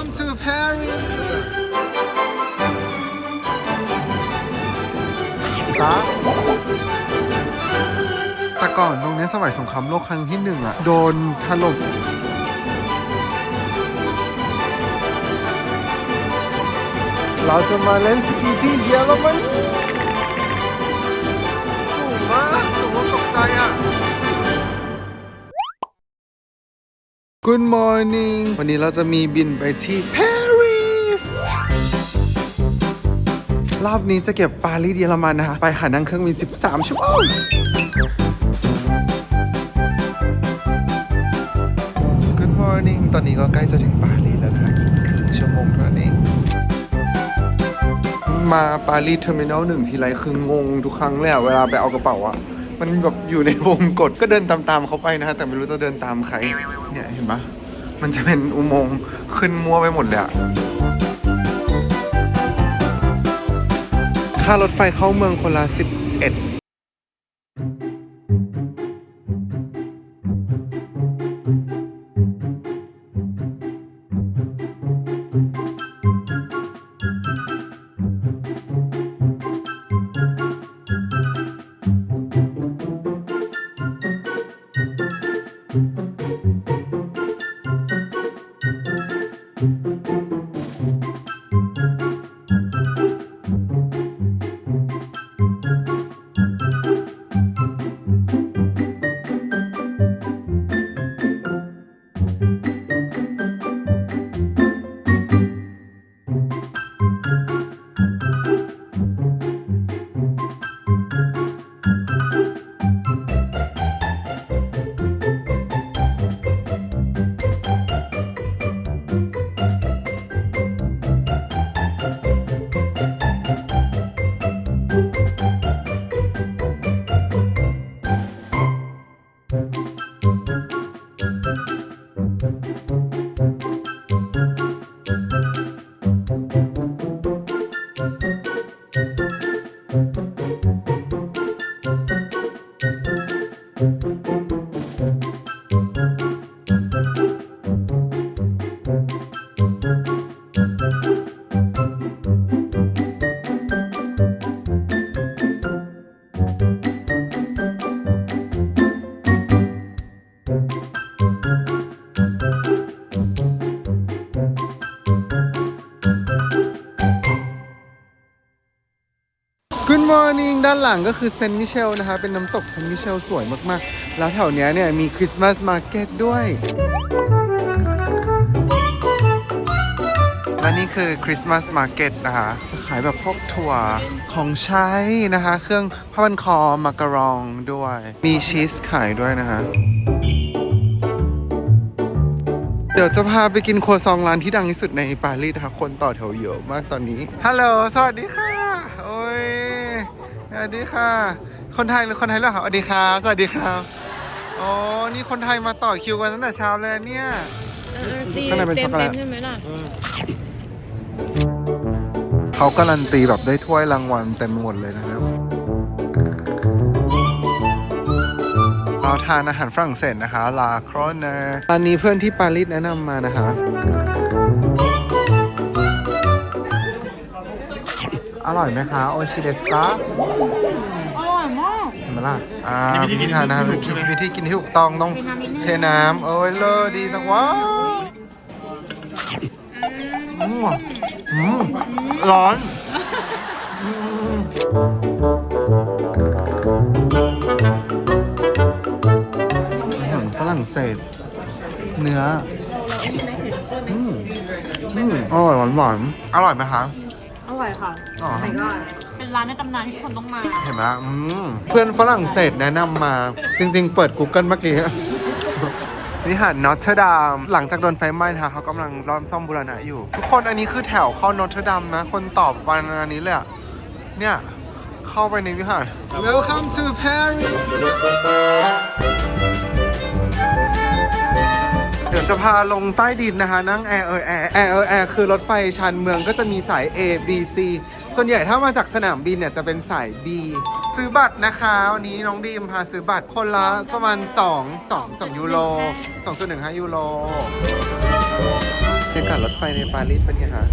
Welcome to Paris จ้าแต่ก่อนตรงเนี้ยสมัยสงครามโลกครั้งที่หนึ่งอะโดนถล่ม เราจะมาเล่นสกีที่เยอรมนีสูงมากสูงว่าตกใจอะ Good morning วันนี้เราจะมีบินไปที่ Paris รอบนี้จะเก็บปารีสเยอรมันนะคะ ไปค่ะนั่งเครื่องบิน 13 ชั่วโมง Good morning ตอนนี้ก็ใกล้จะถึงปารีสแล้วนะคะอีกครึ่งชั่วโมงเท่านั้นเอง มาปารีสเทอร์มินอลหนึ่งทีไรคืองงทุกครั้งเลยอะเวลาไปเอากระเป๋าอะมันแบบอยู่ในวงกดก็เดินตามๆเขาไปนะฮะ แต่ไม่รู้จะเดินตามใคร ห็นปะมันจะเป็นอุโมงค์ขึ้นมัวไปหมดเลยอะค่ารถไฟเข้าเมืองคนละ11 หลังก็คือเซนต์มิเชลนะคะ เป็นน้ำตกเซนต์มิเชลสวยมากๆ แล้วแถวเนี้ยเนี่ยมีคริสต์มาสมาร์เก็ตด้วยและนี่คือคริสต์มาสมาร์เก็ตนะคะ จะขายแบบพวกถั่วของใช้นะคะ เครื่องผ้าพันคอมาการองด้วย มีชีสขายด้วยนะคะ เดี๋ยวจะพาไปกินครัวซองร้านที่ดังที่สุดในปารีสนะคะคนต่อแถวเยอะมากตอนนี้ ฮัลโหล สวัสดีค่ะ สวัสดีค่ะ คนไทยหรือคนไทยหรือเปล่าสวัสดีครับสวัสดีครับโอ้นี่คนไทยมาต่อคิวกันตั้งแต่เช้าเลยเนี่ยข้างในเป็นช็อกโกแลตเต็มๆใช่ไหมล่ะ เขาการันตีแบบได้ถ้วยรางวัลเต็มหมดเลยนะครับ เราทานอาหารฝรั่งเศสนะคะ ลาครอนเนอร์ร้านนี้เพื่อนที่ปารีสแนะนำมานะคะ ร่อยไหมคะ โอชิเดสกาอร่อยมากเห็นไหมล่ะ อ่าวิธีทานนะครับวิธีกินที่ถูกต้องต้องเทน้ำนิดนึงเทน้ำโอ้ยเลอดีจังวะอืมอืมร้อนอืมอาหารฝรั่งเศส เนื้อ อืมอืมอร่อยหวานหวานๆอร่อยไหมคะอ ร่อยค่ะอ๋อเป็นร้านในตำนานที่ทุกคนต้องมา เห็นไหมอืมเพื่อนฝรั่งเศสแนะนำมา จริง ๆ เปิด Google เมื่อกี้วิหารนอตเทอร์ดามหลังจากโดนไฟไหม้นะคะเขากำลังร่อมซ่อมบูรณะอยู่ ทุกคนอันนี้คือแถวเข้านอตเทอร์ดามนะ คนตอบวันอันนี้เลยอะเนี่ย เข้าไปในวิหาร Welcome to Paris เดี๋ยวจะพาลงใต้ดินนะคะ นั่งแอร์เออแอร์แอร์เออแอร์คือรถไฟชานเมืองก็จะมีสาย A B C ส่วนใหญ่ถ้ามาจากสนามบินเนี่ยจะเป็นสาย B ซื้อบัตรนะคะวันนี้น้องดีมพาซื้อบัตรคนละประมาณ 2 2 2ยูโร2.15ยูโรในยากาศรถไฟในปารีสเป็นไงคะ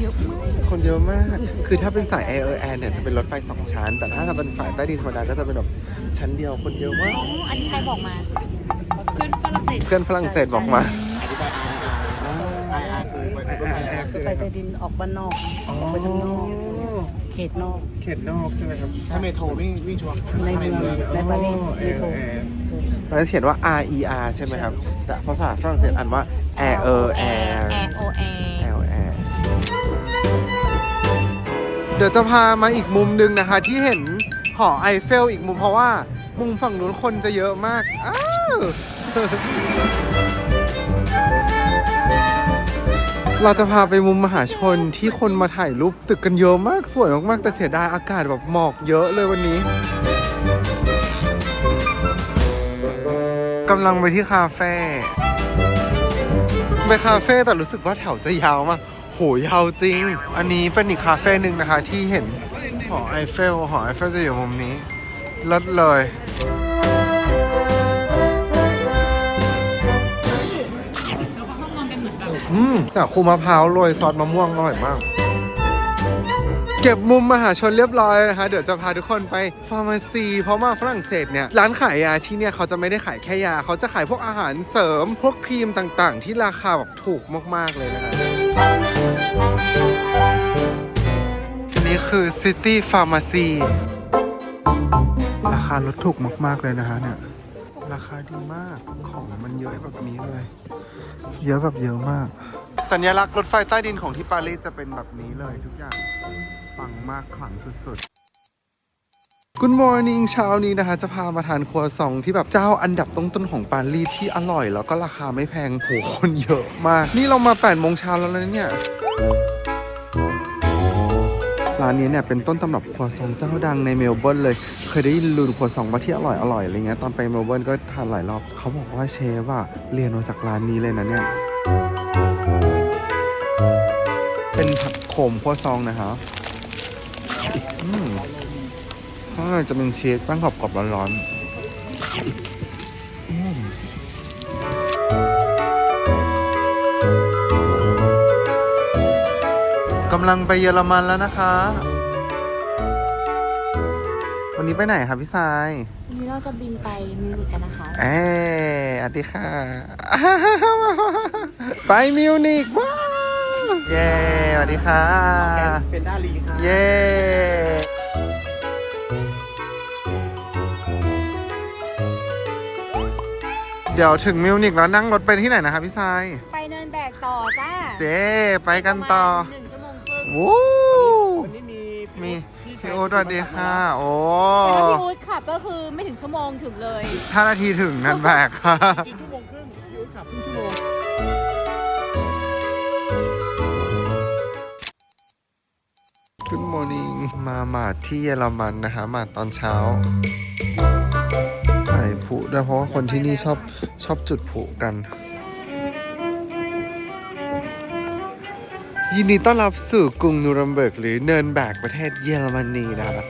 เยอะมากคนเยอะมาก คือถ้าเป็นสาย Air Air เนี่ยจะเป็นรถไฟสองชั้น แต่ถ้าเป็นฝ่ายใต้ดินธรรมดาก็จะเป็นแบบชั้นเดียวคนเยอะมากอ๋ออันนี้ใครบอกมาขึ้น ฝรั่งเศสเพื่อนฝรั่งเศสบอกมาคือไปไปดินออกบ้านนอกออกไปทางนอกเขตนอก เขตนอกใช่ไหมครับ ถ้าเมโทรวิ่งวิ่งชัวร์ในเมืองในปารีสเมโทรมันเขียนว่า R E R ใช่ไหมครับ แต่ภาษาฝรั่งเศสอ่านว่า Air Air แอ Air ร์แอร์โอแอร์ Air Air เดี๋ยวจะพามาอีกมุมหนึ่งนะคะ ที่เห็นหอไอเฟลอีกมุมเพราะว่า มุมฝั่งนู้นคนจะเยอะมาก อ้าว เราจะพาไปมุมมหาชนที่คนมาถ่ายรูปตึกกันเยอะมากสวยมากๆ แต่เสียดายอากาศแบบหมอกเยอะเลยวันนี้กำลังไปที่คาเฟ่ไปคาเฟ่แต่รู้สึกว่าแถวจะยาวมากโหยาวจริง อันนี้เป็นอีกคาเฟ่หนึ่งนะคะที่เห็นหอไอเฟลหอไอเฟลจะอยู่มุมนี้ลิศเลย อืมจากคูมะพร้าวโรยซอสมะม่วงอร่อยมาก เก็บมุมมหาชนเรียบร้อยแล้วนะคะ เดี๋ยวจะพาทุกคนไปฟาร์มาซี เพราะว่าฝรั่งเศสเนี่ย ร้านขายยาที่เนี่ยเขาจะไม่ได้ขายแค่ยา เขาจะขายพวกอาหารเสริม พวกครีมต่างๆ ที่ราคาแบบถูกมาก ๆ เลยนะคะอันนี้คือ City Pharmacy รา ราคาลดถูกมาก ๆ เลยนะคะเนี่ย ราคาดีมาก ของมันเยอะแบบนี้เลย เยอะแบบเยอะมาก สัญลักษณ์รถไฟใต้ดินของที่ปารีสจะเป็นแบบนี้เลยทุกอย่าง ปังมากขลังสุดๆ Good morning เช้านี้นะคะ จะพามาทานครัวซองที่แบบเจ้าอันดับต้นๆของปารีสที่อร่อย แล้วก็ราคาไม่แพงโหคนเยอะมาก นี่เรามา8โมงเช้าแล้วนะเนี่ย ร้านนี้เนี่ยเป็นต้นตำรับครัวซองเจ้าดังในเมลเบิร์นเลย เคยได้ลืนครัวซองมาที่อร่อยอร่อยอะไรเงี้ยตอนไปเมลเบิร์นก็ทานหลายรอบเขาบอกว่าเชฟอะเรียนมาจากร้านนี้เลยนะเนี่ยเป็นผัดโขมครัวซองนะครับอืมข้างในจะเป็นเชฟแป้งกรอบๆร้อนๆำลังไปเยอรมันแล้วนะคะ วันนี้ไปไหนครับพี่ทราย วันนี้เราจะบินไปมิวนิกกันนะคะ เอ้ยสวัสดีค่ะ ไปมิวนิกว้าวเย้สวัสดีค่ะ เป็นด้าลีค่ะ เย้เดี๋ยวถึงมิวนิกแล้วนั่งรถไปที่ไหนนะครับพี่ทราย ไปเนินแบกต่อจ้า เจ๊ไปกันต่อ ประมาณหนึ่งชั่ว โมงครึ่งวู้วันนี้มีมีพี่โอ๊ตสวัสดีค่ะ โอ้แต่ถ้าพี่อู๊ดขับก็คือไม่ถึงชั่วโมงถึงเลย ห้านาทีถึงนันแบกค่ะจริงชั่วโมงครึ่งพี่อุ๊ดขับครึ่งชั่วโมง Good morning มาหมาดที่เยอรมันนะคะหมาดตอนเช้าถ่ายผุด้วยเพราะว่าคนที่นี่ชอบชอบจุดผุกัน ยินดีต้อนรับสู่กรุงนูรัมเบิร์กหรือเนินแบกประเทศเยอรมนีนะครับ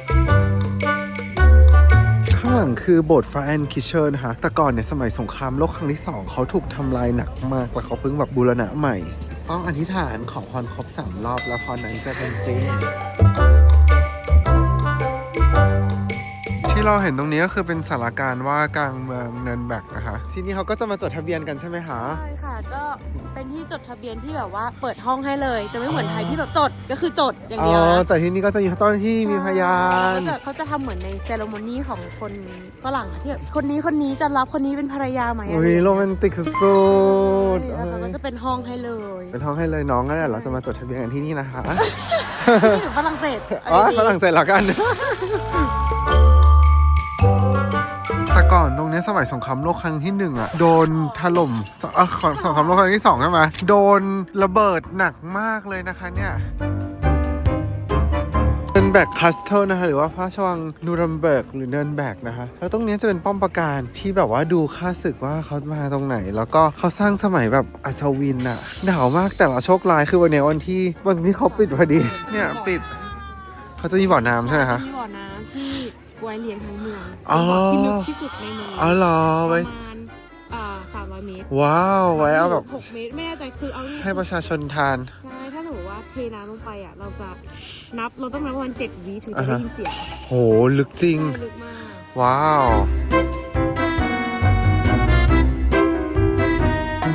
ข้างหลังคือโบสถ์ฟราแอนคิเชอร์นะคะแต่ก่อนเนี่ยสมัยสงครามโลกครั้งที่ 2 เขาถูกทำลายหนักมาก แล้วเขาเพิ่งแบบบูรณะใหม่ ต้องอธิษฐานขอพรครบสามรอบแล้วพรนั้นจะเป็นจริง ที่เราเห็นตรงนี้ก็คือเป็นสารการว่ากลางเมืองเนินแบกนะคะ ที่นี่เขาก็จะมาจดทะเบียนกันใช่ไหมคะ ใช่ค่ะ ก็เป็นที่จดทะเบียนที่แบบว่าเปิดห้องให้เลย จะไม่เหมือนไทยที่แบบจดก็คือจดอย่างอ๋เดียวอนะแต่ที่นี่ก็จะมีเจ้าหน้าที่มีพยาน เขาจะเขาจะทำเหมือนในเซเลโมนีของคนฝรั่งอะที่แบบคนนี้คนนี้จะรับคนนี้เป็นภรรยาไหมอะไรอุ้ยอย่างโรเงี้ยแมนติกสุดใช่แล้วเขาก็จะเป็นห้องให้เลยเป็นท้องให้เลยน้องก็เราจะมาจดทะเบียนกันที่นี่นะคะ ที่ถึงฝรั่งเศสอ๋อเาดีๆฝรั่งเศสละกันแต่ ก่อนตรงเนี้ยสมัยสงครามโลกครั้งที่หนึ่งอะโดนถล่มเอ่อขอสงครามโลกครั้งที่สองใช่ไหมโดนระเบิดหนักมากเลยนะคะเนี่ยเป็นแบกคัสเทิลนะคะหรือว่าพระราชวังนูรัมเบิร์กหรือเนินแบกนะคะ แล้วตรงเนี้ยจะเป็นป้อมปราการที่แบบว่าดูค่าศึกว่าเขามาตรงไหน แล้วก็เขาสร้างสมัยแบบอัศวินอะหนาวมากแต่ว่าโชคร้ายคือวันเนี้ยวันที่วันที่เขาปิดพอดี เนี่ยปิดเขาจะมีบ่อน้ำใช่ไหมคะ มีบ่อน้ำที่ ไว้เลี้ยงทั้งเมืองอ๋อเป็นบ่อที่ลึกที่สุดในเมืองอ๋อเหรอปไว้ ระมาณอ่าสามร้อย600เมตรว้าวไว้เอาแบบ6เมตรไม่แน่ใจคือเอาให้ประชาชนทาน ใช่ถ้าสมมติว่าเทน้ำลงไปอะเราจะนับเราต้องนับประมาณ7วิถึงจะอ่าได้ฮะยินเสียงโห ลึกจริง ใช่ลึกมาก ว้าว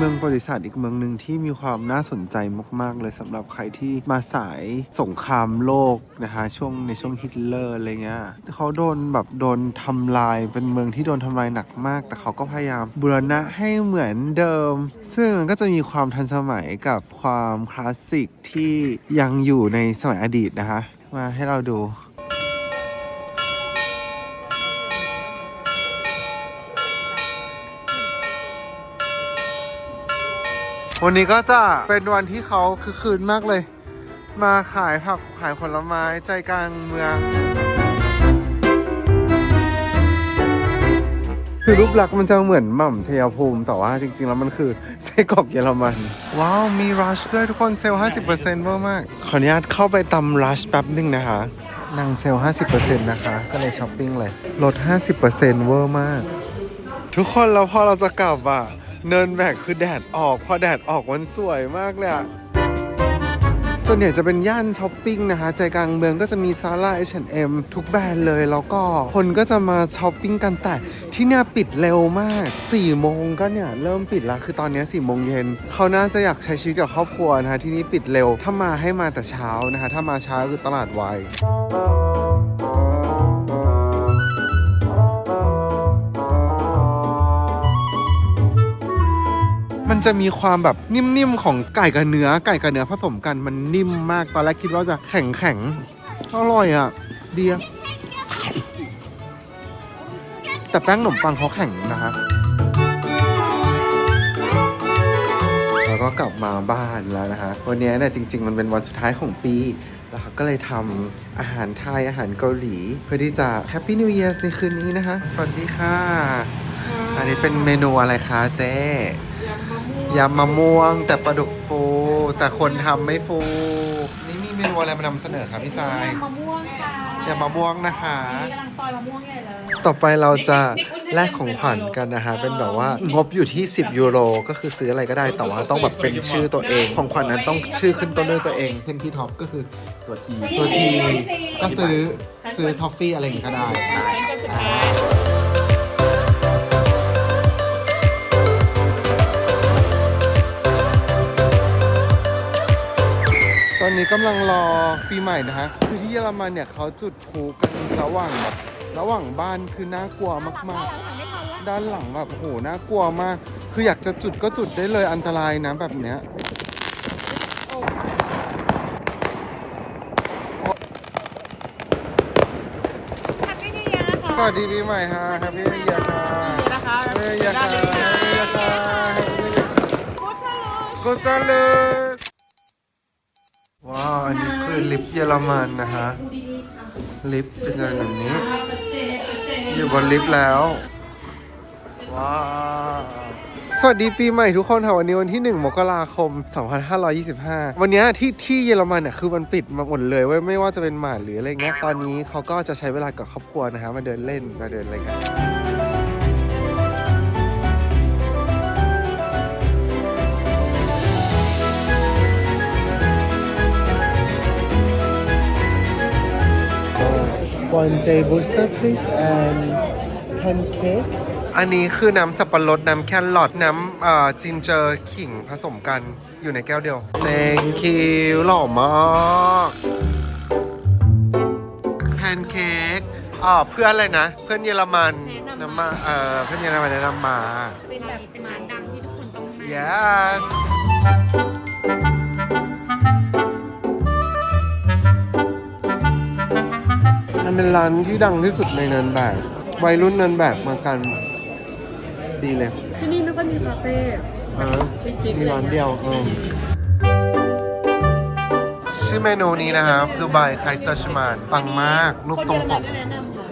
มืองประวัติศาสตร์อีกเมืองหนึ่งที่มีความน่าสนใจมากๆ เลยสำหรับใครที่มาสายสงครามโลกนะคะช่วงในช่วงฮิตเลอร์อะไรเงี้ยเขาโดนแบบโดนทำลายเป็นเมืองที่โดนทำลายหนักมาก แต่เขาก็พยายามบูรณะให้เหมือนเดิม ซึ่งมันก็จะมีความทันสมัยกับความคลาสสิกที่ยังอยู่ในสมัยอดีตนะคะ มาให้เราดู วันนี้ก็จะเป็นวันที่เขาคือคืนมากเลย มาขายผักขายผลไม้ใจกลางเมือง คือรูปลักษณ์มันจะเหมือนหม่ำชัยภูมิ แต่ว่าจริงๆ แล้วมันคือไส้กรอกเยอรมัน ว้าว มีรัชด้วยทุกคนเซลล์50%เวอร์มาก ขออนุญาตเข้าไปตำรัชแป๊บนึงนะคะนั่งเซลล์50%นะคะ ก็เลยช้อปปิ้งเลย ลด 50%เวอร์มาก ทุกคนแล้วพอเราจะกลับอะ เนินแบกคือแดดออกพอแดดออกมันสวยมากเลยอะส่วนใหญ่จะเป็นย่านช้อปปิ้งนะคะ ใจกลางเมืองก็จะมีซาร่า H&M ทุกแบรนด์เลย แล้วก็คนก็จะมาช้อปปิ้งกันแต่ที่เนี่ยปิดเร็วมาก4โมงก็เนี่ย เริ่มปิดแล้วคือตอนนี้ย4โมงเย็นเขาน่าจะอยากใช้ชีวิตกับครอบครัวนะคะที่นี่ปิดเร็วถ้ามาให้มาแต่เช้านะคะ ถ้ามาช้าคือตลาดวาย มันจะมีความแบบนิ่มๆของไก่กับเนื้อ ไก่กับเนื้อผสมกันมันนิ่มมากตอนแรกคิดว่าจะแข็งแข็งๆอร่อยอะดีอะแต่แป้งขนมปังเขาแข็งนะคะแล้วก็กลับมาบ้านแล้วนะคะ วันนี้เนี่ยจริง ๆ มันเป็นวันสุดท้ายของปีแล้วเขาก็เลยทำอาหารไทยอาหารเกาหลี เพื่อที่จะ Happy New Year ในคืนนี้นะคะ สวัสดีค่ะ อันนี้เป็นเมนูอะไรคะเจ๊ ยำมะม่วงแต่ปลาดุกฟู แต่คนทำไม่ฟู นี่มีเมนูอะไรมานำเสนอครับพี่ทรายมะม่วงค่ะยำมะม่วงนะคะกำลังซอยมะม่วงใหญ่เลยต่อไปเราจะแลกของขวัญกันนะคะ เป็นแบบว่างบอยู่ที่ 10 ยูโร ก็คือซื้ออะไรก็ได้แต่ว่าต้องแบบเป็นชื่อตัวเอง ของขวัญนั้นต้องชื่อขึ้นต้นด้วยตัวเองเช่นพี่ท็อปก็คือตัวทีตัวทีก็ซื้อซื้อทอฟฟี่อะไรอย่างงี้ก็ได้ อ่า ตอนนี้กำลังรอปีใหม่นะคะคือที่เยอรมันเนี่ยเขาจุดพลุกันระหว่างแบบระหว่างบ้านคือน่ากลัวมากๆ ด้านหลังแบบโอ้โหน่ากลัวมาก คืออยากจะจุดก็จุดได้เลยอันตรายนะแบบเนี้ยแฮปปี้นิวเยียร์นะคะสวัสดีปีใหม่ฮะแฮปปี้นิวเยียร์ค่ะนะคะแฮปปี้นิวเยียร์ค่ะแฮปปี้นิวเยียร์ค่ะแฮปปี้นิวเยียร์กุตาเลสว้าวอันนี้ คือลิปเยอรมันนะฮะ ลิปเป็นแบบนี้ อยู่บนลิฟต์แล้ว ว้าวสวัสดีปีใหม่ทุกคนค่ะวันนี้วันที่ 1 มกราคม 2525 วันนี้ยที่ที่เยอรมันเนี่ยคือมันปิดมาหมดเลยเว้ยไม่ว่าจะเป็นหมาดหรืออะไรเงี้ยตอนนี้เขาก็จะใช้เวลากับครอบครัวนะฮะมาเดินเล่นมาเดินอะไรกัน One J booster please and pancake อันนี้คือน้ำสับปะรด น้ำแครอทน้ำเอ่อจินเจอร์ขิงผสมกันอยู่ในแก้วเดียว Thank you หล่อมากแพนเค้กอ่าเพื่อนอะไรนะ เพื่อนเยอรมันแนะนำมามา เอ่อเพื่อนเยอรมันแนะนำมา เป็นแบบเป็นร้านดังที่ทุกคนต้องมา yes มันเป็นร้านที่ดังที่สุดในเนินแบกวัยรุ่นเนินแบกมากันดีเลยที่นี่ไม่ค่อยมีคาเฟ่เออชิคๆมีร้านเดียวเออชื่อเมนูนี้นะครับดูไบไคเซอร์ชมานปังมากรูปตรงปกแนะนำค่ะ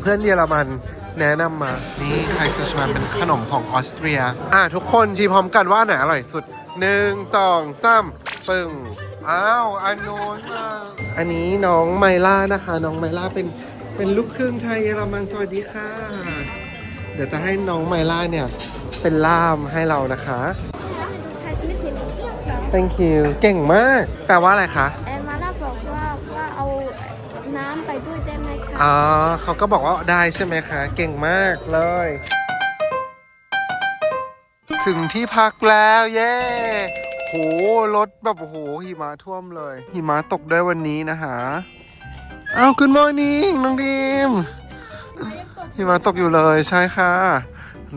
เพื่อนเยอรมันแนะนำมา นี่ไคเซอร์ชมานเป็นขนมของออสเตรีย อะทุกคนชี้พร้อมกันว่าไหนอร่อยสุดหนึ่งสองสามปึ้ง อ้าวอันนู้นมาอันนี้น้องไมล่านะคะ น้องไมล่าเป็นเป็นลูกครึ่งไทยเยอรมันสวัสดีค่ะ เดี๋ยวจะให้น้องไมล่าเนี่ยเป็นล่ามให้เรานะคะ thank you เก่งมาก แปลว่าอะไรคะ แอนมาล่าบอกว่าว่าเอาน้ำไปด้วยได้ไหมคะอ๋อเขาก็บอกว่าได้ใช่ไหมคะ เก่งมากเลย ถึงที่พักแล้ว เย้ โหรถแบบโอ้โหหิมะท่วมเลย หิมะตกด้วยวันนี้นะคะอ้าวคุณมอนี่น้องดีมหิมะตกอยู่เลยใช่ค่ะ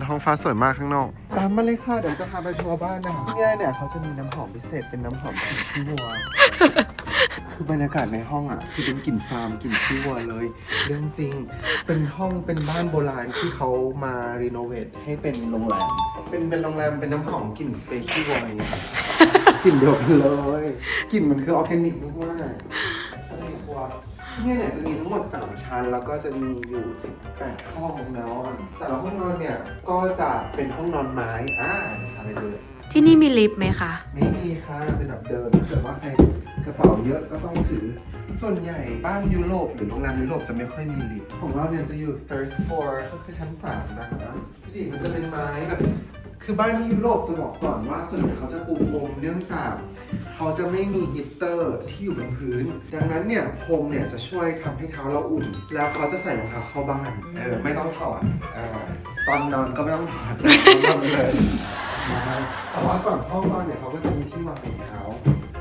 ท้องฟ้าสวยมากข้างนอก ตามมาเลยค่ะ เดี๋ยวจะพาไปทัวร์บ้านนะที่นี่เนี่ยเขาจะมีน้ำหอมพิเศษเป็นน้ำหอมกลิ่นขี้วัว คือบรรยากาศในห้องอะ คือเป็นกลิ่นฟาร์มกลิ่นขี้วัวเลย เรื่องจริง เป็นห้องเป็นบ้านโบราณที่เขามารีโนเวทให้เป็นโรงแรม เป็นเป็นโรงแรมเป็นน้ำหอมกลิ่นสเปรย์ขี้วัวอย่างเงี้ยกลิ่นเดียวกันเลย กลิ่นมันคือออร์แกนิกมากๆข้างในครัว เนี่ยเนี่ยจะมีทั้งหมด 3 ชั้น แล้วก็จะมีอยู่ 18 ห้องนอน แต่ละห้องนอนเนี่ยก็จะเป็นห้องนอนไม้อ่าเดี๋ยวพาไปดูที่นี่มีลิฟต์ไหมคะ ไม่มีค่ะเป็นแบบเดิมถ้าเกิดว่าใครกระเป๋าเยอะก็ต้องถือ ส่วนใหญ่บ้านยุโรปหรือโรงแรมยุโรปจะไม่ค่อยมีลิฟต์ของเราเนี่ยจะอยู่ first floor ก็คือชั้น 3 นะคะที่มันจะเป็นไม้แบบ คือบ้านที่ยุโรปจะบอกก่อนว่าส่วนใหญ่เขาจะปูพรมเนื่องจากเขาจะไม่มีฮีเตอร์ที่อยู่บนพื้น ดังนั้นเนี่ยพรมเนี่ยจะช่วยทำให้เท้าเราอุ่น แล้วเขาจะใส่รองเท้าเข้าบ้านเออไม่ต้องถอดอาตอนนอนก็ไม่ต้องถอดนอนเลยนะแต่ว่าก่อนเข้านอนเนี่ยเขาก็จะมีที่วางรองเท้า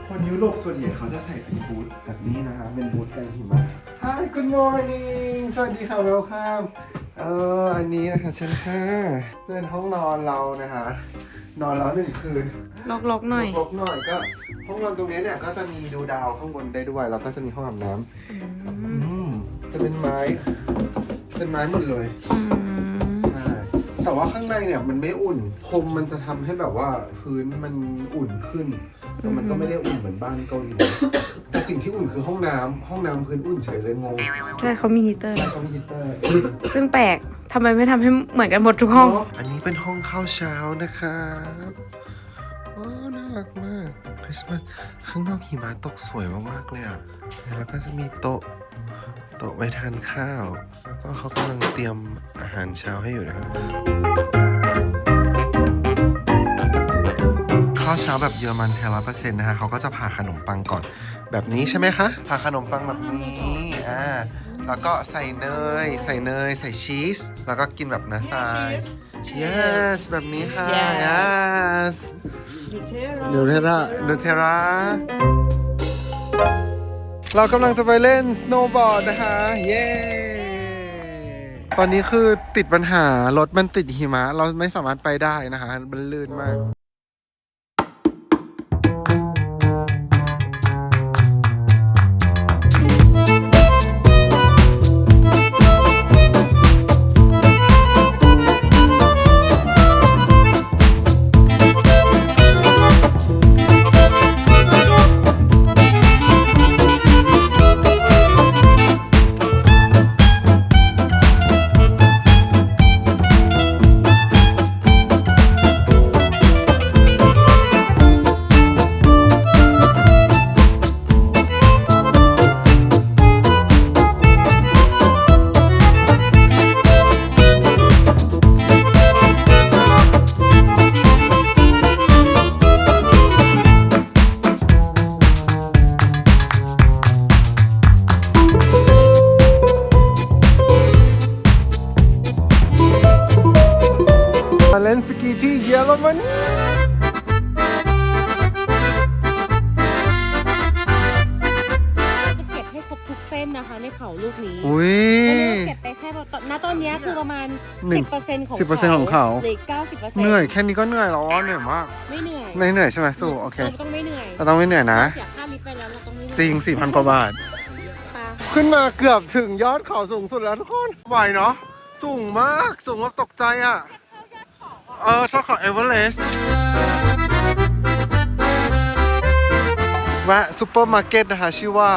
คนยุโรปส่วนใหญ่เขาจะใส่เป็นบูทแบบนี้นะคะเป็นบูทกันหิมะ Hi good morning สวัสดีค่ะ welcome เอออันนี้นะคะเชิญค่ะเป็นห้องนอนเรานะคะ นอนแล้วหนึ่งคืน ลกๆหน่อยลบๆหน่อยก็ ห้องนอนตรงนี้เนี่ยก็จะมีดูดาวข้างบนได้ด้วยแล้วก็จะมีห้องอาบน้ำอืมจะเป็นไม้ เป็นไม้หมดเลยใช่ แต่ว่าข้างในเนี่ยมันไม่อุ่นพรมมันจะทำให้แบบว่าพื้นมันอุ่นขึ้นแต่มันก็ไม่ได้อุ่นเหมือนบ้านเกาหลีแต่สิ่งที่อุ่นคือห้องน้ำห้องน้ำพื้นอุ่นเฉยเลยงงใช่เขามีฮีเตอร์ใช่เขามีฮีตเตอร์ ซึ่งแปลกทำไมไม่ทำให้เหมือนกันหมดทุกห้อง อันนี้เป็นห้องข้าวเช้านะครับโอ้น่ารักมากคริสต์มาสข้างนอกหิมะตกสวยมากๆเลยอะแล้วก็จะมีโต๊ะ โต๊ะไว้ทานข้าว แล้วก็เขากำลังเตรียมอาหารเช้าให้อยู่นะครับ ข้าวเช้าแบบเยอรมันแท้ร้อยเปอร์เซ็นต์นะฮะเขาก็จะผ่าขนมปังก่อน แบบนี้ใช่ไหมคะผ่าขนมปังแบบนี้อ่าแล้วก็ใส่เนย ใส่เนย ใส่ชีส แล้วก็กินแบบเนื้อทราย yes แบบนี้ค่ะ yes นูเทรานูเทรา เรากำลังจะไปเล่นสโนว์บอร์ดนะคะ เย้ ตอนนี้คือติดปัญหารถมันติดหิมะ เราไม่สามารถไปได้นะคะ มันลื่นมาก เล่นสกีที่เยอรมนีจะเก็บให้ครบทุกเส้นนะคะในเขาลูกนี้อุ้ยวันนี้เราเก็บไปแค่ตอนณตอนนี้คือประมาณ หนึ่ง10%ของ10%ของเขาเหลือ90%เหนื่อยแค่นี้ก็เหนื่อยแล้วอะเหนื่อยมากไม่เหนื่อยไม่เหนื่อยใช่ไหมสู้โอเคเราต้องไม่เหนื่อยเราต้องไม่เหนื่อยนะ เสียค่าลิฟต์ไปแล้วเราต้องไม่เหนื่อยจริง 4,000 กว่าบาทปะขึ้นมาเกือบถึงยอดเขาสูงสุดแล้วทุกคนไหวเนาะสูงมากสูงแบบตกใจอะ เออเท่าเขาเอเวอเรสต์แวะซูเปอร์มาร์เก็ตนะคะ ชื่อว่า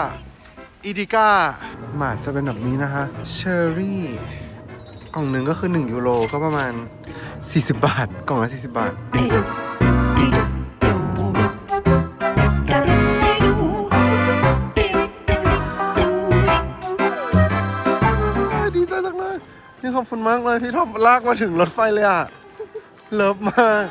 อีดิก้าหมาดจะเป็นแบบนี้นะคะเชอร์รี่กล่องหนึ่งก็คือ 1 ยูโรก็ประมาณ 40 บาท กล่องละ 40 บาท ดีใจจังเลยพี่ขอบคุณมากเลยพี่ท็อปลากมาถึงรถไฟเลยอะ เลิฟมาก